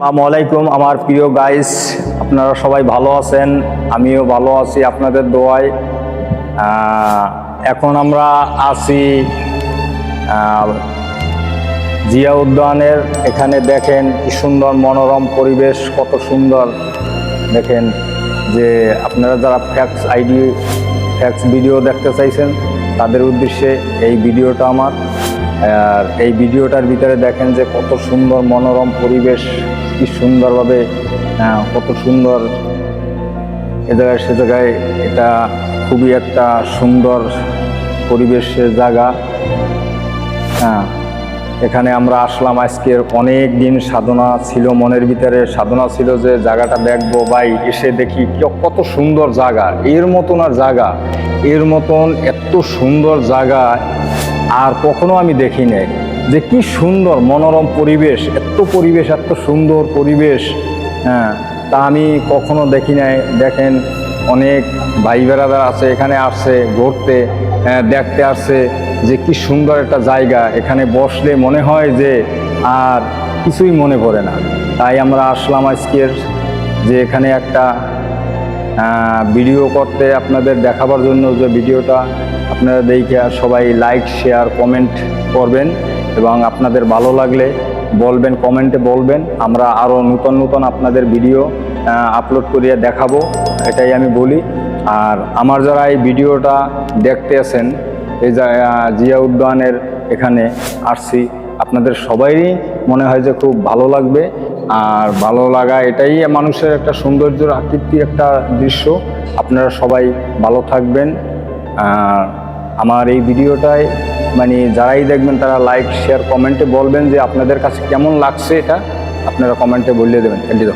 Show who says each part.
Speaker 1: আসসালামু আলাইকুম, আমার প্রিয় গাইস আপনারা সবাই ভালো আছেন? আমিও ভালো আছি আপনাদের দোয়ায়। এখন আমরা আছি জিয়া উদ্যানের। এখানে দেখেন কি সুন্দর মনোরম পরিবেশ, কত সুন্দর। দেখেন যে আপনারা যারা ফ্যাক্স আইডি ফ্যাক্স ভিডিও দেখতে চাইছেন, তাদের উদ্দেশ্যে এই ভিডিওটা আমার। আর এই ভিডিওটার ভিতরে দেখেন যে কত সুন্দর মনোরম পরিবেশ, কি সুন্দরভাবে কত সুন্দর এ জায়গায় সে জায়গায় এটা খুবই একটা সুন্দর পরিবেশের জায়গা। হ্যাঁ এখানে আমরা আসলাম আজকের অনেক দিন সাধনা ছিল, মনের ভিতরে সাধনা ছিল যে জায়গাটা দেখব, ভাই, এসে দেখি কত সুন্দর জায়গা। এর মতন আর জায়গা, এর মতন এত সুন্দর জায়গা আর কখনো আমি দেখি নাই যে কি সুন্দর মনোরম পরিবেশ এত পরিবেশ এত সুন্দর পরিবেশ। হ্যাঁ তা আমি কখনো দেখি নাই। দেখেন অনেক ভাই বেড়াদার আছে এখানে আসছে ঘুরতে আহ, দেখতে আসছে যে কি সুন্দর একটা জায়গা। এখানে বসলে মনে হয় যে আর কিছুই মনে পড়ে না। তাই আমরা আসলাম আজকের যে এখানে একটা ভিডিও করতে আপনাদের দেখাবার জন্য যে ভিডিওটা আপনারা দেখে সবাই লাইক শেয়ার কমেন্ট করবেন এবং আপনাদের ভালো লাগলে বলবেন কমেন্টে বলবেন। আমরা আরও নূতন নূতন আপনাদের ভিডিও আপলোড করিয়ে দেখাবো। এটাই আমি বলি। আর আমার যারা এই ভিডিওটা দেখতে আছেন, এই জিয়া উদ্যানের এখানে আসছি, আপনাদের সবারই মনে হয় যে খুব ভালো লাগবে। আর ভালো লাগা এটাই মানুষের একটা সৌন্দর্যের আকৃতি একটা দৃশ্য। আপনারা সবাই ভালো থাকবেন। আমার এই ভিডিওটায় মানে যারাই দেখবেন তারা লাইক, শেয়ার, কমেন্টে বলবেন যে আপনাদের কাছে কেমন লাগছে এটা। আপনারা কমেন্টে বলিয়ে দেবেন। ইউ।